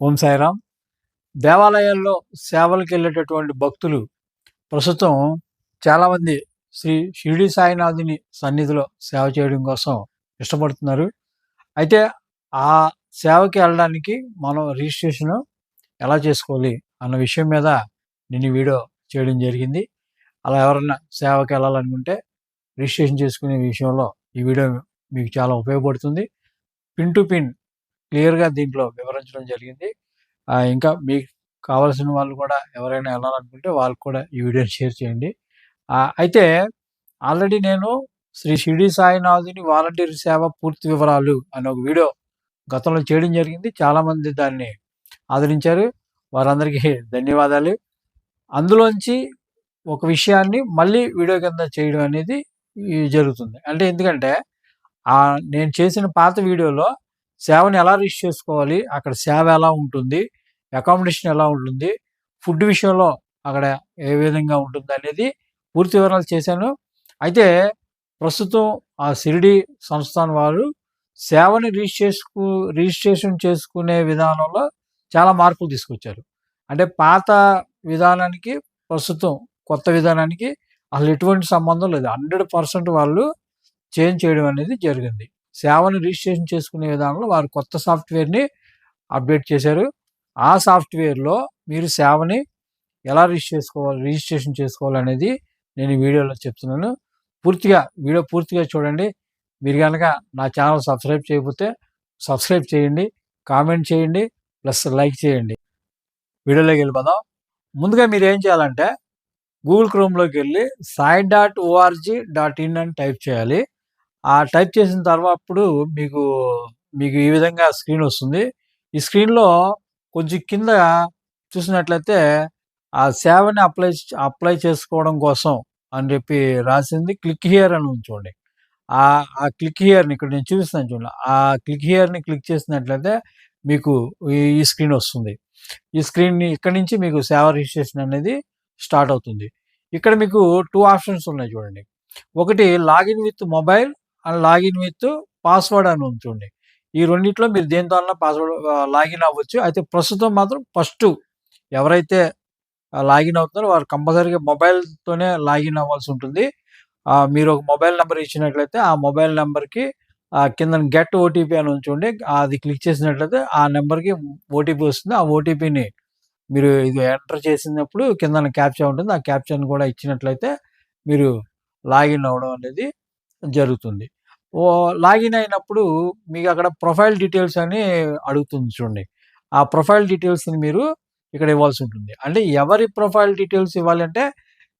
ఓం సాయిరామ్. దేవాలయాల్లో సేవలకు వెళ్ళేటటువంటి భక్తులు ప్రస్తుతం చాలామంది శ్రీ షిరిడి సాయినాథుని సన్నిధిలో సేవ చేయడం కోసం ఇష్టపడుతున్నారు. అయితే ఆ సేవకి వెళ్ళడానికి మనం రిజిస్ట్రేషన్ ఎలా చేసుకోవాలి అన్న విషయం మీద నేను వీడియో చేయడం జరిగింది. అలా ఎవరైనా సేవకి వెళ్ళాలనుకుంటే రిజిస్ట్రేషన్ చేసుకునే విషయంలో ఈ వీడియో మీకు చాలా ఉపయోగపడుతుంది. పిన్ టు పిన్ క్లియర్గా దీంట్లో వివరించడం జరిగింది. ఇంకా మీకు కావాల్సిన వాళ్ళు కూడా ఎవరైనా వెళ్ళాలనుకుంటే వాళ్ళకి కూడా ఈ వీడియోని షేర్ చేయండి. అయితే ఆల్రెడీ నేను శ్రీ షిరిడి సాయినాథుని వాలంటీర్ సేవ పూర్తి వివరాలు అనే ఒక వీడియో గతంలో చేయడం జరిగింది. చాలామంది దాన్ని ఆదరించారు. వారందరికీ ధన్యవాదాలు. అందులోంచి ఒక విషయాన్ని మళ్ళీ వీడియో కింద చేయడం అనేది జరుగుతుంది. అంటే ఎందుకంటే ఆ నేను చేసిన పాత వీడియోలో సేవని ఎలా రీచ్ చేసుకోవాలి అక్కడ సేవ ఎలా ఉంటుంది అకామిడేషన్ ఎలా ఉంటుంది ఫుడ్ విషయంలో అక్కడ ఏ విధంగా ఉంటుంది అనేది పూర్తి వివరాలు చేశాను. అయితే ప్రస్తుతం ఆ సిరిడి సంస్థాన్ వారు సేవని రీచ్ చేసుకు రిజిస్ట్రేషన్ చేసుకునే విధానంలో చాలా మార్పులు తీసుకొచ్చారు. అంటే పాత విధానానికి ప్రస్తుతం కొత్త విధానానికి అసలు ఎటువంటి సంబంధం లేదు. హండ్రెడ్ పర్సెంట్ వాళ్ళు చేంజ్ చేయడం అనేది జరిగింది. సేవని రిజిస్ట్రేషన్ చేసుకునే విధానంలో వారు కొత్త సాఫ్ట్వేర్ని అప్డేట్ చేశారు. ఆ సాఫ్ట్వేర్లో మీరు సేవని ఎలా రిజిస్టర్ చేసుకోవాలి రిజిస్ట్రేషన్ చేసుకోవాలనేది నేను వీడియోలో చెప్తున్నాను. పూర్తిగా వీడియో పూర్తిగా చూడండి. మీరు కనుక నా ఛానల్ సబ్స్క్రైబ్ చేయకపోతే సబ్స్క్రైబ్ చేయండి కామెంట్ చేయండి ప్లస్ లైక్ చేయండి. వీడియోలోకి వెళ్ళిపోదాం. ముందుగా మీరు ఏం చేయాలంటే గూగుల్ క్రోమ్లోకి వెళ్ళి Sai dot O R G dot in అని టైప్ చేయాలి. ఆ టైప్ చేసిన తర్వాత అప్పుడు మీకు మీకు ఈ విధంగా స్క్రీన్ వస్తుంది. ఈ స్క్రీన్లో కొంచెం కింద చూసినట్లయితే ఆ సేవని అప్లై అప్లై చేసుకోవడం కోసం అని చెప్పి రాసింది. క్లిక్ హియర్ అని చూడండి. ఆ ఆ క్లిక్ హియర్ని ఇక్కడ నేను చూపిస్తాను చూడండి. ఆ క్లిక్ హియర్ని క్లిక్ చేసినట్లయితే మీకు ఈ ఈ స్క్రీన్ వస్తుంది. ఈ స్క్రీన్ని ఇక్కడ నుంచి మీకు సేవ రిజిస్ట్రేషన్ అనేది స్టార్ట్ అవుతుంది. ఇక్కడ మీకు టూ ఆప్షన్స్ ఉన్నాయి చూడండి. ఒకటి login with mobile and login with password అని ఉంచండి ఈ రెండిట్లో మీరు దేంతో అన్నా పాస్వర్డ్ లాగిన్ అవ్వచ్చు. అయితే ప్రస్తుతం మాత్రం ఫస్ట్ ఎవరైతే లాగిన్ అవుతున్నారో వారు కంపల్సరీగా మొబైల్తోనే లాగిన్ అవ్వాల్సి ఉంటుంది. మీరు ఒక మొబైల్ నెంబర్ ఇచ్చినట్లయితే ఆ మొబైల్ నెంబర్కి కింద గెట్ ఓటీపీ అని ఉంచండి అది క్లిక్ చేసినట్లయితే ఆ నెంబర్కి ఓటీపీ వస్తుంది. ఆ ఓటీపీని మీరు ఇది ఎంటర్ చేసినప్పుడు కింద క్యాప్చర్ ఉంటుంది. ఆ క్యాప్చర్ని కూడా ఇచ్చినట్లయితే మీరు లాగిన్ అవ్వడం అనేది జరుగుతుంది. ఓ లాగిన్ అయినప్పుడు మీకు అక్కడ ప్రొఫైల్ డీటెయిల్స్ అని అడుగుతుంది చూడండి. ఆ ప్రొఫైల్ డీటెయిల్స్ని మీరు ఇక్కడ ఇవ్వాల్సి ఉంటుంది. అంటే ఎవరి ప్రొఫైల్ డీటెయిల్స్ ఇవ్వాలంటే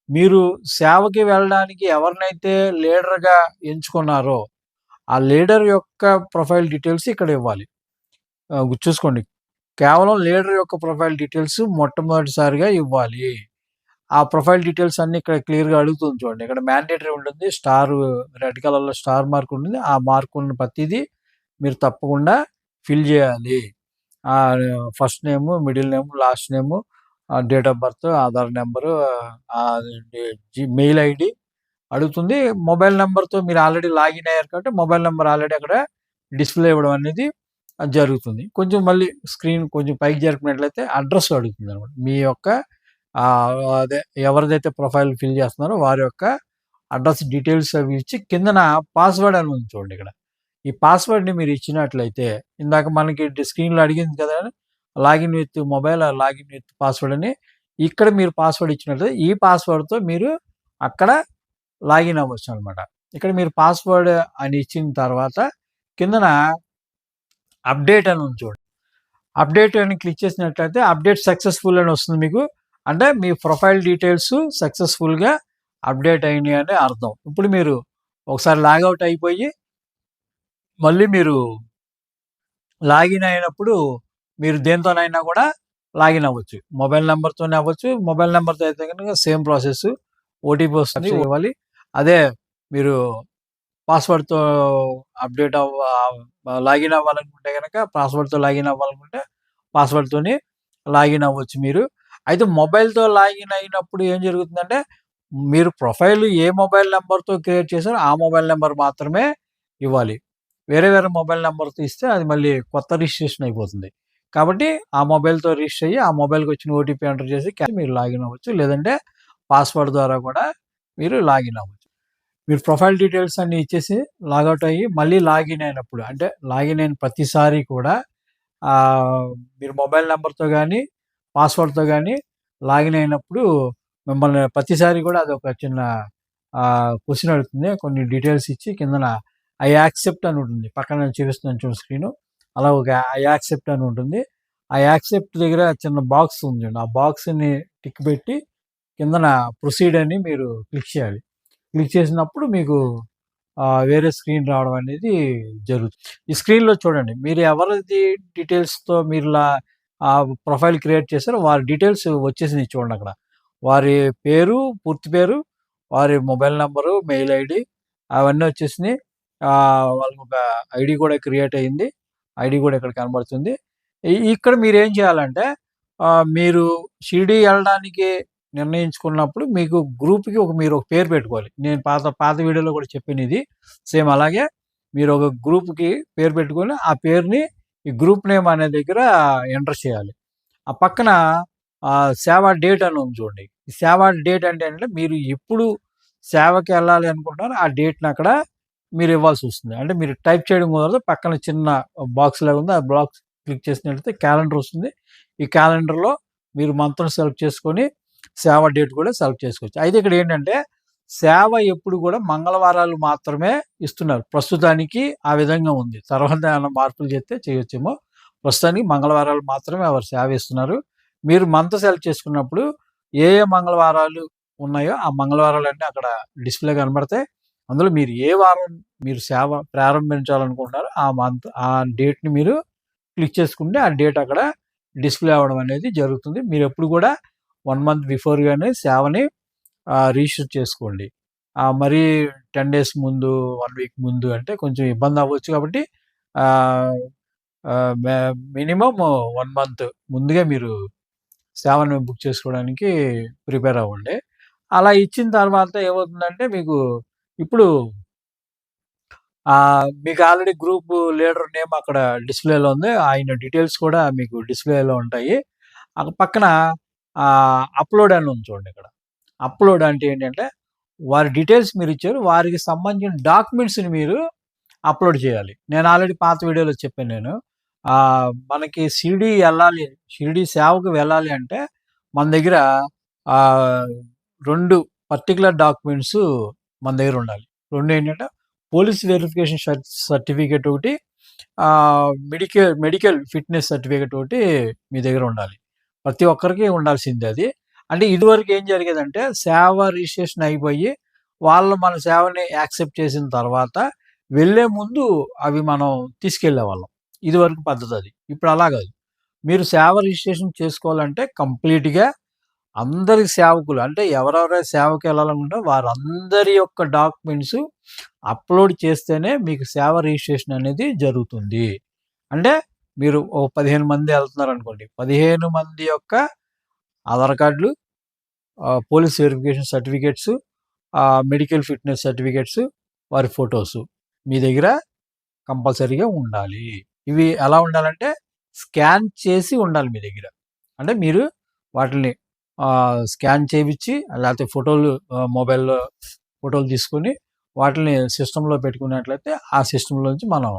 మీరు సేవకి వెళ్ళడానికి ఎవరినైతే లీడర్గా ఎంచుకున్నారో ఆ లీడర్ యొక్క ప్రొఫైల్ డీటెయిల్స్ ఇక్కడ ఇవ్వాలి. చూసుకోండి. కేవలం లీడర్ యొక్క ప్రొఫైల్ డీటెయిల్స్ మొట్టమొదటిసారిగా ఇవ్వాలి. ఆ ప్రొఫైల్ డీటెయిల్స్ అన్ని ఇక్కడ క్లియర్గా అడుగుతుంది చూడండి. ఇక్కడ మ్యాండేటరీ ఉంటుంది స్టార్ రెడ్ కలర్లో స్టార్ మార్క్ ఉంటుంది. ఆ మార్క్ ఉన్న ప్రతిదీ మీరు తప్పకుండా ఫిల్ చేయాలి. First name middle name last name date of birth Aadhaar number mail ID అడుగుతుంది. మొబైల్ నెంబర్తో మీరు ఆల్రెడీ లాగిన్ అయ్యారు కాబట్టి మొబైల్ నెంబర్ ఆల్రెడీ అక్కడ డిస్ప్లే ఇవ్వడం అనేది జరుగుతుంది. కొంచెం మళ్ళీ స్క్రీన్ కొంచెం పైకి జరిపినట్లయితే అడ్రస్ అడుగుతుంది అనమాట. మీ యొక్క అదే ఎవరిదైతే ప్రొఫైల్ ఫిల్ చేస్తున్నారో వారి యొక్క అడ్రస్ డీటెయిల్స్ అవి ఇచ్చి కిందన పాస్వర్డ్ అని ఉంది చూడండి ఇక్కడ. ఈ పాస్వర్డ్ని మీరు ఇచ్చినట్లయితే ఇందాక మనకి స్క్రీన్లో అడిగింది కదా login with mobile login with password అని ఇక్కడ మీరు పాస్వర్డ్ ఇచ్చినట్లయితే ఈ పాస్వర్డ్తో మీరు అక్కడ లాగిన్ అవ్వచ్చు అనమాట ఇక్కడ మీరు పాస్వర్డ్ అని ఇచ్చిన తర్వాత కిందన అప్డేట్ అని ఉంది చూడండి. అప్డేట్ అని క్లిక్ చేసినట్లయితే అప్డేట్ సక్సెస్ఫుల్ అని వస్తుంది మీకు. అంటే మీ ప్రొఫైల్ డీటెయిల్స్ సక్సెస్ఫుల్గా అప్డేట్ అయినాయి అని అర్థం. ఇప్పుడు మీరు ఒకసారి లాగౌట్ అయిపోయి మళ్ళీ మీరు లాగిన్ అయినప్పుడు మీరు దేంతోనైనా కూడా లాగిన్ అవ్వచ్చు. మొబైల్ నెంబర్తోనే అవ్వచ్చు. మొబైల్ నెంబర్తో అయితే కనుక సేమ్ ప్రాసెస్ ఓటీపీ వస్తుంది. ఇవ్వాలి. అదే మీరు పాస్వర్డ్తో అప్డేట్ అవ్వ లాగిన్ అవ్వాలనుకుంటే కనుక పాస్వర్డ్తో లాగిన్ అవ్వాలనుకుంటే పాస్వర్డ్తోని లాగిన్ అవ్వచ్చు మీరు. అయితే మొబైల్తో లాగిన్ అయినప్పుడు ఏం జరుగుతుందంటే మీరు ప్రొఫైల్ ఏ మొబైల్ నెంబర్తో క్రియేట్ చేశారో ఆ మొబైల్ నెంబర్ మాత్రమే ఇవ్వాలి. వేరే వేరే మొబైల్ నెంబర్తో ఇస్తే అది మళ్ళీ కొత్త రిజిస్ట్రేషన్ అయిపోతుంది. కాబట్టి ఆ మొబైల్తో రిజిస్టర్ అయ్యి ఆ మొబైల్కి వచ్చిన ఓటీపీ ఎంటర్ చేసి మీరు లాగిన్ అవ్వచ్చు. లేదంటే పాస్వర్డ్ ద్వారా కూడా మీరు లాగిన్ అవ్వచ్చు. మీరు ప్రొఫైల్ డీటెయిల్స్ అన్ని ఇచ్చేసి లాగౌట్ అయ్యి మళ్ళీ లాగిన్ అయినప్పుడు అంటే లాగిన్ అయిన ప్రతిసారి కూడా మీరు మొబైల్ నెంబర్తో కానీ పాస్వర్డ్తో కానీ లాగిన్ అయినప్పుడు మిమ్మల్ని ప్రతిసారి కూడా అది ఒక చిన్న క్వశ్చన్ అడుగుతుంది. కొన్ని డీటెయిల్స్ ఇచ్చి కిందన ఐ యాక్సెప్ట్ అని ఉంటుంది. పక్కన చూపిస్తున్నాను చూడు స్క్రీన్. అలా ఒక ఐ యాక్సెప్ట్ అని ఉంటుంది. ఆ యాక్సెప్ట్ దగ్గర చిన్న బాక్స్ ఉంది. ఆ బాక్స్ని టిక్ పెట్టి కిందన ప్రొసీడ్ అని మీరు క్లిక్ చేయాలి. క్లిక్ చేసినప్పుడు మీకు వేరే స్క్రీన్ రావడం అనేది జరుగుతుంది. ఈ స్క్రీన్లో చూడండి. మీరు ఎవరిది డీటెయిల్స్తో మీరు లా ఆ ప్రొఫైల్ క్రియేట్ చేశారు వారి డీటెయిల్స్ వచ్చేసింది చూడండి అక్కడ. వారి పేరు పూర్తి పేరు వారి మొబైల్ నెంబరు మెయిల్ ఐడి అవన్నీ వచ్చేసినాయి. వాళ్ళకి ఒక ఐడి కూడా క్రియేట్ అయ్యింది ఐడి కూడా ఇక్కడ కనబడుతుంది. ఇక్కడ మీరు ఏం చేయాలంటే మీరు షిరిడి వెళ్ళడానికి నిర్ణయించుకున్నప్పుడు మీకు గ్రూప్కి ఒక మీరు ఒక పేరు పెట్టుకోవాలి. నేను పాత పాత వీడియోలో కూడా చెప్పినది. ఇది సేమ్ అలాగే మీరు ఒక గ్రూప్కి పేరు పెట్టుకొని ఆ పేరుని ఈ గ్రూప్ నేమ్ అనే దగ్గర ఎంటర్ చేయాలి. ఆ పక్కన సేవా డేట్ అని ఉంది చూడండి. ఈ సేవా డేట్ అంటే ఏంటంటే మీరు ఎప్పుడు సేవకి వెళ్ళాలి అనుకుంటున్నారో ఆ డేట్ని అక్కడ మీరు ఇవ్వాల్సి వస్తుంది. అంటే మీరు టైప్ చేయడం కుదరదు. పక్కన చిన్న బాక్స్ లాగా ఉంది. ఆ బాక్స్ క్లిక్ చేసినట్లయితే క్యాలెండర్ వస్తుంది. ఈ క్యాలెండర్లో మీరు మంత్రం సెలెక్ట్ చేసుకొని సేవ డేట్ కూడా సెలెక్ట్ చేసుకోవచ్చు. అయితే ఇక్కడ ఏంటంటే సేవ ఎప్పుడు కూడా మంగళవారాలు మాత్రమే ఇస్తున్నారు. ప్రస్తుతానికి ఆ విధంగా ఉంది. తర్వాత ఏమైనా మార్పులు చేస్తే చేయొచ్చేమో. ప్రస్తుతానికి మంగళవారాలు మాత్రమే వారు సేవ ఇస్తున్నారు మీరు మంత్ సెలెక్ట్ చేసుకున్నప్పుడు ఏ ఏ మంగళవారాలు ఉన్నాయో ఆ మంగళవారాలు అన్నీ అక్కడ డిస్ప్లే కనబడతాయి. అందులో మీరు ఏ వారం మీరు సేవ ప్రారంభించాలనుకుంటున్నారో ఆ మంత్ ఆ డేట్ని మీరు క్లిక్ చేసుకుంటే ఆ డేట్ అక్కడ డిస్ప్లే అవ్వడం అనేది జరుగుతుంది. మీరు ఎప్పుడు కూడా వన్ మంత్ బిఫోర్గానే సేవని రీషూట్ చేసుకోండి. మరీ మరి టెన్ డేస్ ముందు వన్ వీక్ ముందు అంటే కొంచెం ఇబ్బంది అవ్వచ్చు కాబట్టి మినిమం వన్ మంత్ ముందుగా మీరు సేవను బుక్ చేసుకోవడానికి ప్రిపేర్ అవ్వండి. అలా ఇచ్చిన తర్వాత ఏమవుతుందంటే మీకు ఇప్పుడు మీకు ఆల్రెడీ గ్రూప్ లీడర్ నేమ్ అక్కడ డిస్ప్లేలో ఉంది. ఆయన డీటెయిల్స్ కూడా మీకు డిస్ప్లేలో ఉంటాయి. పక్కన అప్లోడ్ అని ఉంది చూడండి ఇక్కడ. అప్లోడ్ అంటే ఏంటంటే వారి డీటెయిల్స్ మీరు ఇచ్చారు వారికి సంబంధించిన డాక్యుమెంట్స్ని మీరు అప్లోడ్ చేయాలి. నేను ఆల్రెడీ పాత వీడియోలో చెప్పాను నేను. మనకి షిరిడి వెళ్ళాలి షిరిడి సేవకు వెళ్ళాలి అంటే మన దగ్గర రెండు పర్టికులర్ డాక్యుమెంట్స్ మన దగ్గర ఉండాలి. రెండు ఏంటంటే పోలీస్ వెరిఫికేషన్ సర్టిఫికేట్ ఒకటి మెడికల్ మెడికల్ ఫిట్నెస్ సర్టిఫికేట్ ఒకటి మీ దగ్గర ఉండాలి. ప్రతి ఒక్కరికి ఉండాల్సింది అది. అంటే ఇదివరకు ఏం జరిగేదంటే సేవ రిజిస్ట్రేషన్ అయిపోయి వాళ్ళు మన సేవని యాక్సెప్ట్ చేసిన తర్వాత వెళ్ళే ముందు అవి మనం తీసుకెళ్ళే వాళ్ళం ఇదివరకు పద్ధతి అది. ఇప్పుడు అలా కాదు. మీరు సేవ రిజిస్ట్రేషన్ చేసుకోవాలంటే కంప్లీట్గా అందరి సేవకులు అంటే ఎవరెవరైతే సేవకు వెళ్ళాలనుకుంటే వారందరి యొక్క డాక్యుమెంట్స్ అప్లోడ్ చేస్తేనే మీకు సేవ రిజిస్ట్రేషన్ అనేది జరుగుతుంది. అంటే మీరు ఓ పదిహేను మంది వెళ్తున్నారు అనుకోండి పదిహేను మంది యొక్క ఆధార్ కార్డులు police verification certificates medical fitness certificates వారి ఫొటోస్ మీ దగ్గర కంపల్సరీగా ఉండాలి. ఇవి ఎలా ఉండాలంటే స్కాన్ చేసి ఉండాలి మీ దగ్గర. అంటే మీరు వాటిని స్కాన్ చేయించి లేకపోతే ఫోటోలు మొబైల్లో ఫోటోలు తీసుకొని వాటిని సిస్టంలో పెట్టుకున్నట్లయితే ఆ సిస్టంలోంచి మనం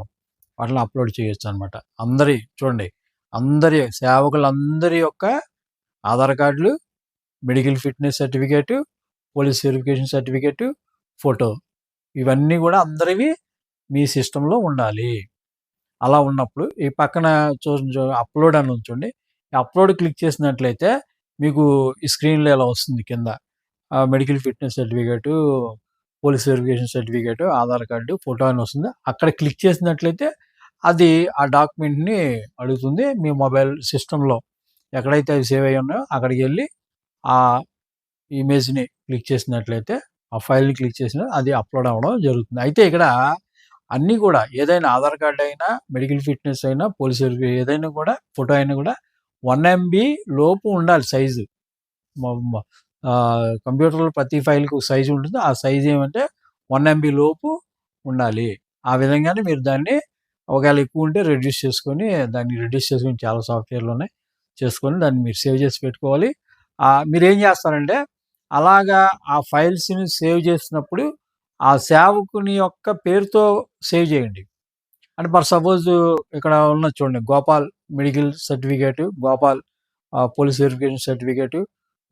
వాటిని అప్లోడ్ చేయొచ్చు అనమాట అందరి చూడండి అందరి సేవకులందరి యొక్క ఆధార్ కార్డులు medical fitness certificate police verification certificate photo. ఇవన్నీ కూడా అందరివి మీ సిస్టంలో ఉండాలి. అలా ఉన్నప్పుడు ఈ పక్కన చూ అప్లోడ్ అని ఉంచండి అప్లోడ్ క్లిక్ చేసినట్లయితే మీకు ఈ స్క్రీన్లో ఇలా వస్తుంది కింద? Medical fitness certificate police verification certificate Aadhaar card photo అని వస్తుంది. అక్కడ క్లిక్ చేసినట్లయితే అది ఆ డాక్యుమెంట్ని అడుగుతుంది మీ మొబైల్ సిస్టంలో. ఎక్కడైతే అవి సేవ్ అయ్యి ఉన్నాయో అక్కడికి వెళ్ళి ఆ ఇమేజ్ని క్లిక్ చేసినట్లయితే ఆ ఫైల్ని క్లిక్ చేసిన అది అప్లోడ్ అవ్వడం జరుగుతుంది. అయితే ఇక్కడ అన్నీ కూడా ఏదైనా ఆధార్ కార్డ్ అయినా మెడికల్ ఫిట్నెస్ అయినా పోలీస్ ఏదైనా కూడా ఫోటో అయినా కూడా వన్ ఎంబీ లోపు ఉండాలి సైజు. కంప్యూటర్లో ప్రతి ఫైల్కి సైజు ఉంటుంది. ఆ సైజు ఏమంటే వన్ ఎంబీ లోపు ఉండాలి. ఆ విధంగానే మీరు దాన్ని ఒకవేళ ఎక్కువ ఉంటే రెడ్యూస్ చేసుకొని దాన్ని రెడ్యూస్ చేసుకొని చాలా సాఫ్ట్వేర్లు ఉన్నాయి చేసుకొని దాన్ని మీరు సేవ్ చేసి పెట్టుకోవాలి. మీరు ఏం చేస్తారంటే అలాగా ఆ ఫైల్స్ని సేవ్ చేసినప్పుడు ఆ సేవకుని యొక్క పేరుతో సేవ్ చేయండి. అంటే ఫర్ సపోజ్ ఇక్కడ ఉన్న చూడండి Gopal medical certificate Gopal police verification certificate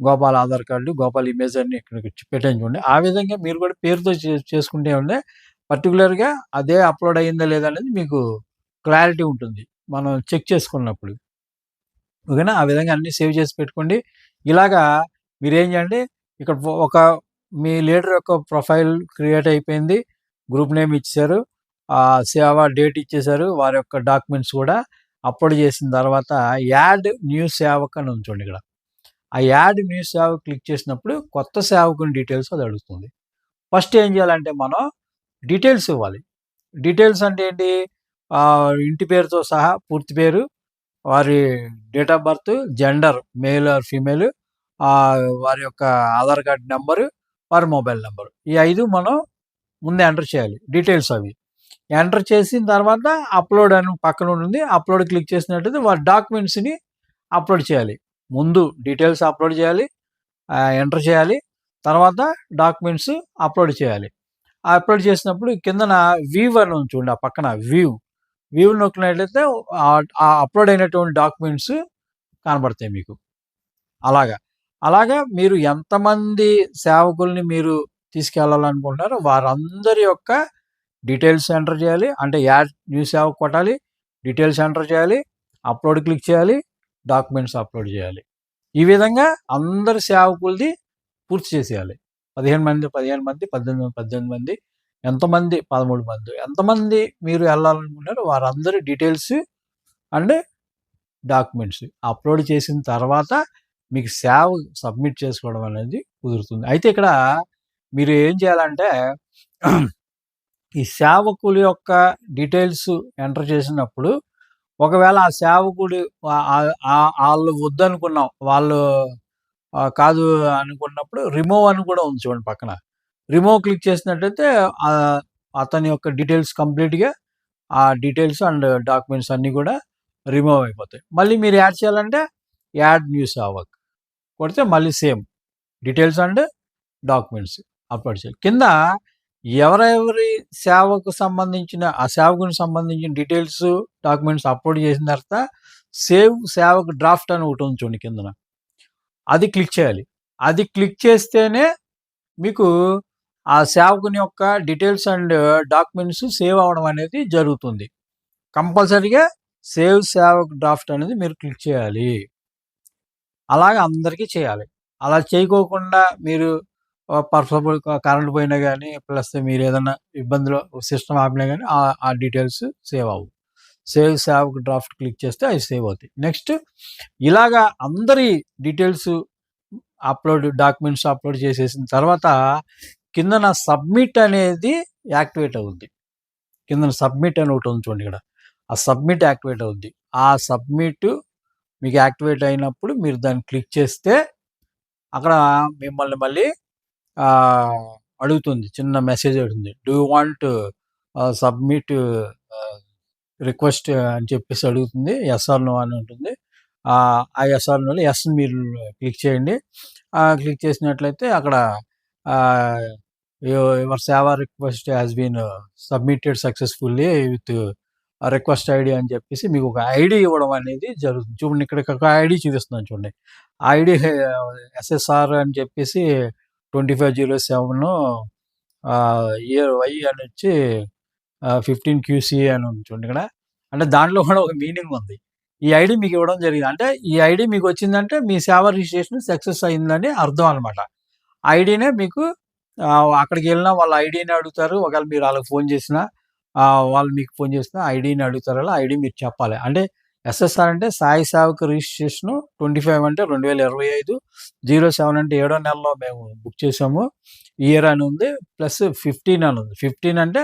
Gopal Aadhaar card Gopal image అన్ని ఇక్కడికి పెట్టాను చూడండి. ఆ విధంగా మీరు కూడా పేరుతో చే- చేసుకుంటే ఉండే పర్టికులర్గా అదే అప్లోడ్ అయ్యిందా లేదా అనేది మీకు క్లారిటీ ఉంటుంది. మనం చెక్ చేసుకున్నప్పుడు. ఓకేనా? ఆ విధంగా అన్ని సేవ్ చేసి పెట్టుకోండి. ఇలాగా మీరేం చేయండి ఇక్కడ ఒక మీ లీడర్ యొక్క ప్రొఫైల్ క్రియేట్ అయిపోయింది గ్రూప్ నేమ్ ఇచ్చారు ఆ సేవ డేట్ ఇచ్చేసారు వారి యొక్క డాక్యుమెంట్స్ కూడా అప్లోడ్ చేసిన తర్వాత యాడ్ న్యూ సేవక్ అని ఉంచండి ఇక్కడ. ఆ యాడ్ న్యూ సేవ క్లిక్ చేసినప్పుడు కొత్త సేవకుని డీటెయిల్స్ అది అడుగుతుంది. ఫస్ట్ ఏం చేయాలంటే మనం డీటెయిల్స్ ఇవ్వాలి. డీటెయిల్స్ అంటే ఏంటి? ఇంటి పేరుతో సహా పూర్తి పేరు వారి date of birth gender male or female వారి యొక్క ఆధార్ కార్డ్ నెంబరు వారి మొబైల్ నెంబర్ ఈ ఐదు మనం ముందే ఎంటర్ చేయాలి. డీటెయిల్స్ అవి. ఎంటర్ చేసిన తర్వాత అప్లోడ్ అని పక్కన ఉంటుంది. అప్లోడ్ క్లిక్ చేసినట్టయితే వారి డాక్యుమెంట్స్ని అప్లోడ్ చేయాలి. ముందు డీటెయిల్స్ అప్లోడ్ చేయాలి. ఎంటర్ చేయాలి. తర్వాత డాక్యుమెంట్స్ అప్లోడ్ చేయాలి. ఆ అప్లోడ్ చేసినప్పుడు కిందన వ్యూ అని చూడండి ఆ పక్కన వ్యూ వ్యూ నొక్కినట్లయితే ఆ- అప్లోడ్ అయినటువంటి డాక్యుమెంట్స్ కనబడతాయి మీకు. అలాగా. అలాగా మీరు ఎంతమంది సేవకుల్ని మీరు తీసుకెళ్ళాలనుకుంటున్నారో వారందరి యొక్క డీటెయిల్స్ ఎంటర్ చేయాలి. అంటే యాడ్ న్యూ సేవకు కొట్టాలి డీటెయిల్స్ ఎంటర్ చేయాలి అప్లోడ్ క్లిక్ చేయాలి డాక్యుమెంట్స్ అప్లోడ్ చేయాలి. ఈ విధంగా అందరి సేవకులది పూర్తి చేసేయాలి. పదిహేను మంది పదిహేను మంది పద్దెనిమిది పద్దెనిమిది మంది ఎంతమంది పదమూడు మంది ఎంతమంది మీరు వెళ్ళాలనుకుంటారో వారందరి డీటెయిల్స్ అండ్ డాక్యుమెంట్స్ అప్లోడ్ చేసిన తర్వాత మీకు సేవ సబ్మిట్ చేసుకోవడం అనేది కుదురుతుంది. అయితే ఇక్కడ మీరు ఏం చేయాలంటే ఈ సేవకుల యొక్క డీటెయిల్స్ ఎంటర్ చేసినప్పుడు ఒకవేళ ఆ సేవకుడు వాళ్ళు వద్దనుకున్నాం వాళ్ళు కాదు అనుకున్నప్పుడు రిమూవ్ అని కూడా ఉంది చూడండి పక్కన. రిమూవ్ క్లిక్ చేసినట్టయితే అతని యొక్క డీటెయిల్స్ కంప్లీట్గా ఆ డీటెయిల్స్ అండ్ డాక్యుమెంట్స్ అన్నీ కూడా రిమూవ్ అయిపోతాయి. మళ్ళీ మీరు యాడ్ చేయాలంటే యాడ్ న్యూ సేవక్ కొడితే మళ్ళీ same details and documents upload చేయాలి. కింద ఎవరెవరి సేవకు సంబంధించిన ఆ సేవకుని సంబంధించిన డీటెయిల్స్ డాక్యుమెంట్స్ అప్లోడ్ చేసిన తర్వాత సేవ్ సేవకు డ్రాఫ్ట్ అని ఒకటి ఉంది చూడండి కిందన. అది క్లిక్ చేయాలి. అది క్లిక్ చేస్తేనే మీకు ఆ సేవకుని యొక్క డీటెయిల్స్ అండ్ డాక్యుమెంట్స్ సేవ్ అవడం అనేది జరుగుతుంది. కంపల్సరీగా సేవ్ సేవక్ డ్రాఫ్ట్ అనేది మీరు క్లిక్ చేయాలి. అలాగే అందరికీ చేయాలి. అలా చేయకోకుండా మీరు పర్సబుల్ కరెంట్ పోయినా కానీ ప్లస్ మీరు ఏదైనా ఇబ్బందులు సిస్టమ్ ఆపినా కానీ ఆ- ఆ డీటెయిల్స్ సేవ్ అవ్వు. సేవ్ సేవ్ డ్రాఫ్ట్ క్లిక్ చేస్తే అవి సేవ్ అవుతాయి. నెక్స్ట్ ఇలాగా అందరి డీటెయిల్స్ అప్లోడ్ డాక్యుమెంట్స్ అప్లోడ్ చేసేసిన తర్వాత కిందన సబ్మిట్ అనేది యాక్టివేట్ అవుద్ది. కిందన సబ్మిట్ అని ఒకటి ఉంది చూడండి ఇక్కడ. ఆ సబ్మిట్ యాక్టివేట్ అవుద్ది. ఆ సబ్మిట్ మీకు యాక్టివేట్ అయినప్పుడు మీరు దాన్ని క్లిక్ చేస్తే అక్కడ మిమ్మల్ని మళ్ళీ అడుగుతుంది. చిన్న మెసేజ్ అడుగుతుంది. డూ వాంట్ సబ్మిట్ రిక్వెస్ట్ అని చెప్పేసి అడుగుతుంది. ఎస్ఆర్నో అని ఉంటుంది. ఆ ఆ ఎస్ఆర్ ఎస్ మీరు క్లిక్ చేయండి. క్లిక్ చేసినట్లయితే అక్కడ your Seva request has been submitted successfully with request ID అని చెప్పేసి మీకు ఒక ఐడి ఇవ్వడం అనేది జరుగుతుంది చూడండి ఇక్కడ ఒక ఐడి చూపిస్తున్నాను చూడండి. ఐడి ఎస్ఎస్ఆర్ అని చెప్పేసి twenty five zero seven year Y అని వచ్చి ఫిఫ్టీన్ క్యూసీ అని ఉంది చూడండి ఇక్కడ. అంటే దాంట్లో కూడా ఒక మీనింగ్ ఉంది. ఈ ఐడి మీకు ఇవ్వడం జరిగింది. అంటే ఈ ఐడి మీకు వచ్చిందంటే మీ సేవ రిజిస్ట్రేషన్ సక్సెస్ అయిందని అర్థం అనమాట ఐడినే మీకు అక్కడికి వెళ్ళినా వాళ్ళ ఐడిని అడుగుతారు. ఒకవేళ మీరు వాళ్ళకి ఫోన్ చేసినా వాళ్ళు మీకు ఫోన్ చేసినా ఐడిని అడుగుతారు. అలా ఐడి మీరు చెప్పాలి. అంటే ఎస్ఎస్ఆర్ అంటే సాయి సేవకు రిజిస్ట్రేషన్ ట్వంటీ ఫైవ్ అంటే రెండు వేల ఇరవై ఐదు జీరో సెవెన్ అంటే ఏడో నెలలో మేము బుక్ చేసాము ఇయర్ అని ఉంది ప్లస్ ఫిఫ్టీన్ అని ఉంది. ఫిఫ్టీన్ అంటే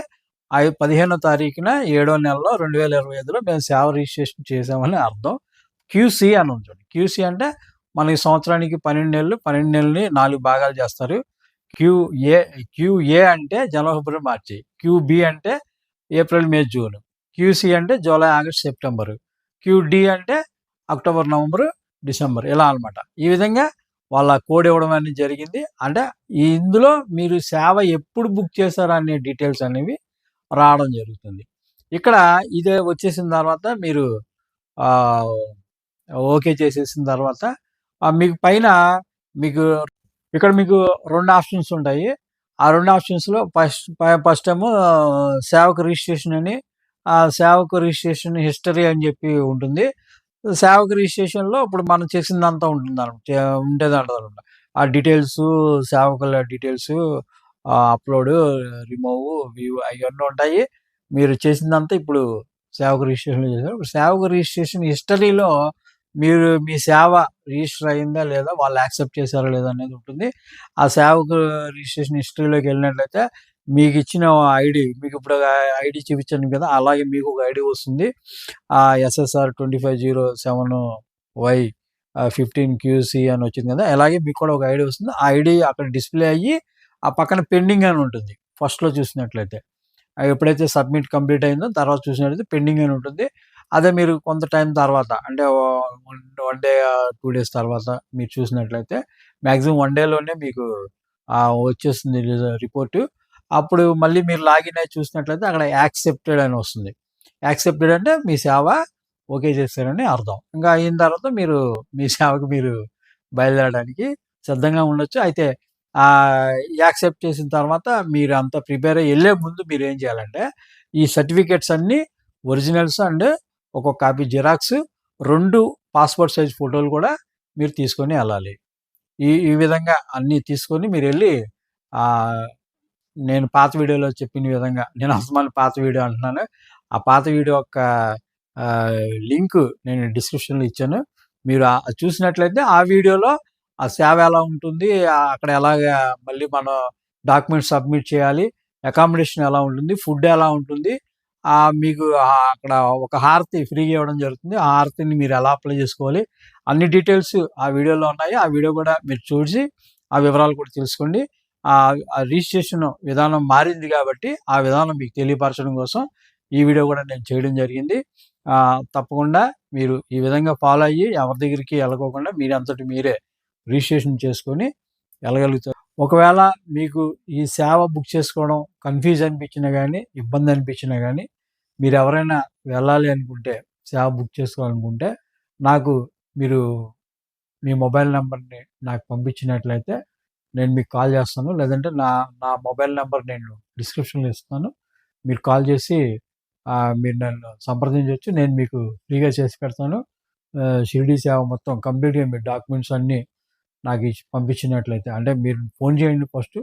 ఐ పదిహేనో తారీఖున ఏడో నెలలో రెండు వేల ఇరవై ఐదులో మేము సేవ రిజిస్ట్రేషన్ చేసామని అర్థం. క్యూసీ అని ఉంటుంది క్యూసీ అంటే మనకి సంవత్సరానికి పన్నెండు నెలలు పన్నెండు నెలలని నాలుగు భాగాలు చేస్తారు. క్యూఏ క్యూఏ అంటే జనవరి ఫిబ్రవరి మార్చి క్యూబి అంటే April May June. Q C అంటే జూలై ఆగస్ట్ సెప్టెంబర్. క్యూడి అంటే అక్టోబర్ నవంబర్ డిసెంబర్. ఇలా అన్నమాట. ఈ విధంగా వాళ్ళ కోడ్ ఇవ్వడం అనేది జరిగింది. అంటే ఇందులో మీరు సేవ ఎప్పుడు బుక్ చేశారు అనే డీటెయిల్స్ అనేవి రావడం జరుగుతుంది. ఇక్కడ ఇదే వచ్చేసిన తర్వాత మీరు ఓకే చేసేసిన తర్వాత మీకు పైన మీకు ఇక్కడ మీకు రెండు ఆప్షన్స్ ఉంటాయి. ఆ రెండు ఆప్షన్స్లో ఫస్ట్ ఫస్ట్ ఏమో సేవకు రిజిస్ట్రేషన్ అని ఆ సేవకు రిజిస్ట్రేషన్ హిస్టరీ అని చెప్పి ఉంటుంది. సేవకు రిజిస్ట్రేషన్లో ఇప్పుడు మనం చేసిందంతా ఉంటుంది అనమాట ఉండేది అనమాట ఆ డీటెయిల్స్ సేవకుల డీటెయిల్స్ అప్లోడ్ రిమూవ్ వ్యూ అవన్నీ ఉంటాయి. మీరు చేసిందంతా ఇప్పుడు సేవకు రిజిస్ట్రేషన్ చేశారు. సేవకు రిజిస్ట్రేషన్ హిస్టరీలో మీరు మీ సేవ రిజిస్టర్ అయిందా లేదా వాళ్ళు యాక్సెప్ట్ చేశారా లేదా అనేది ఉంటుంది. ఆ సేవకు రిజిస్ట్రేషన్ హిస్టరీలోకి వెళ్ళినట్లయితే మీకు ఇచ్చిన ఐడి మీకు ఇప్పుడు ఐడి చూపించాను కదా అలాగే మీకు ఒక ఐడి వస్తుంది. ఆ S S R twenty five zero seven Y fifteen Q C అని వచ్చింది కదా అలాగే మీకు కూడా ఒక ఐడి వస్తుంది. ఆ ఐడి అక్కడ డిస్ప్లే అయ్యి ఆ పక్కన పెండింగ్ అని ఉంటుంది ఫస్ట్లో చూసినట్లయితే. ఎప్పుడైతే సబ్మిట్ కంప్లీట్ అయిందో తర్వాత చూసినట్లయితే పెండింగ్ అని ఉంటుంది. అదే మీరు కొంత టైం తర్వాత అంటే వన్ డే టూ డేస్ తర్వాత మీరు చూసినట్లయితే మ్యాక్సిమం వన్ డేలోనే మీకు వచ్చేస్తుంది రిపోర్టు. అప్పుడు మళ్ళీ మీరు లాగిన్ అయి చూసినట్లయితే అక్కడ యాక్సెప్టెడ్ అని వస్తుంది. యాక్సెప్టెడ్ అంటే మీ సేవ ఓకే చేశారని అర్థం. ఇంకా అయిన తర్వాత మీరు మీ సేవకు మీరు బయలుదేరడానికి సిద్ధంగా ఉండొచ్చు. అయితే యాక్సెప్ట్ చేసిన తర్వాత మీరు అంత ప్రిపేర్ అయ్యి వెళ్ళే ముందు మీరు ఏం చేయాలంటే ఈ సర్టిఫికెట్స్ అన్నీ ఒరిజినల్స్ అండ్ ఒక్కొక్క కాపీ జిరాక్స్ రెండు పాస్పోర్ట్ సైజ్ ఫోటోలు కూడా మీరు తీసుకొని వెళ్ళాలి. ఈ ఈ విధంగా అన్నీ తీసుకొని మీరు వెళ్ళి నేను పాత వీడియోలో చెప్పిన విధంగా నేను అసలు పాత వీడియో అంటున్నాను. ఆ పాత వీడియో యొక్క లింక్ నేను డిస్క్రిప్షన్లో ఇచ్చాను. మీరు చూసినట్లయితే ఆ వీడియోలో ఆ సేవ ఎలా ఉంటుంది అక్కడ ఎలాగ మళ్ళీ మనం డాక్యుమెంట్స్ సబ్మిట్ చేయాలి అకామిడేషన్ ఎలా ఉంటుంది ఫుడ్ ఎలా ఉంటుంది మీకు అక్కడ ఒక హారతి ఫ్రీగా ఇవ్వడం జరుగుతుంది. ఆ హారతిని మీరు ఎలా అప్లై చేసుకోవాలి? అన్ని డీటెయిల్స్ ఆ వీడియోలో ఉన్నాయి. ఆ వీడియో కూడా మీరు చూసి ఆ వివరాలు కూడా తెలుసుకోండి. ఆ రిజిస్ట్రేషన్ విధానం మారింది కాబట్టి ఆ విధానం మీకు తెలియపరచడం కోసం ఈ వీడియో కూడా నేను చేయడం జరిగింది. తప్పకుండా మీరు ఈ విధంగా ఫాలో అయ్యి ఎవరి దగ్గరికి వెళ్ళకోకుండా మీరు అంతటి మీరే రిజిస్ట్రేషన్ చేసుకొని వెళ్ళగలుగుతారు. ఒకవేళ మీకు ఈ సేవ బుక్ చేసుకోవడం కన్ఫ్యూజ్ అనిపించినా కానీ ఇబ్బంది అనిపించినా కానీ మీరు ఎవరైనా వెళ్ళాలి అనుకుంటే సేవ బుక్ చేసుకోవాలనుకుంటే నాకు మీరు మీ మొబైల్ నెంబర్ని నాకు పంపించినట్లయితే నేను మీకు కాల్ చేస్తాను. లేదంటే నా నా మొబైల్ నెంబర్ నేను డిస్క్రిప్షన్లో ఇస్తాను. మీరు కాల్ చేసి మీరు నన్ను సంప్రదించవచ్చు నేను మీకు ఫ్రీగా చేసి పెడతాను. షిరిడీ షిరిడి సేవ మొత్తం కంప్లీట్గా మీ డాక్యుమెంట్స్ అన్నీ నాకు ఇచ్చి పంపించినట్లయితే అంటే మీరు ఫోన్ చేయండి ఫస్ట్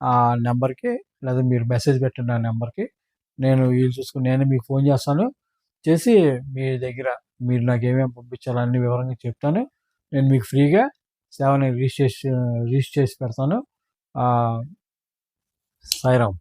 ఆ నెంబర్కి లేదా మీరు మెసేజ్ పెట్టండి ఆ నెంబర్కి. నేను వీలు చూసుకుని నేనే మీకు ఫోన్ చేస్తాను. చేసి మీ దగ్గర మీరు నాకు ఏమేమి పంపించాలో అన్ని వివరంగా చెప్తాను. నేను మీకు ఫ్రీగా సేవని రిజిస్ట్రేషన్ రిజిస్టర్ చేసి పెడతాను. సాయిరామ్.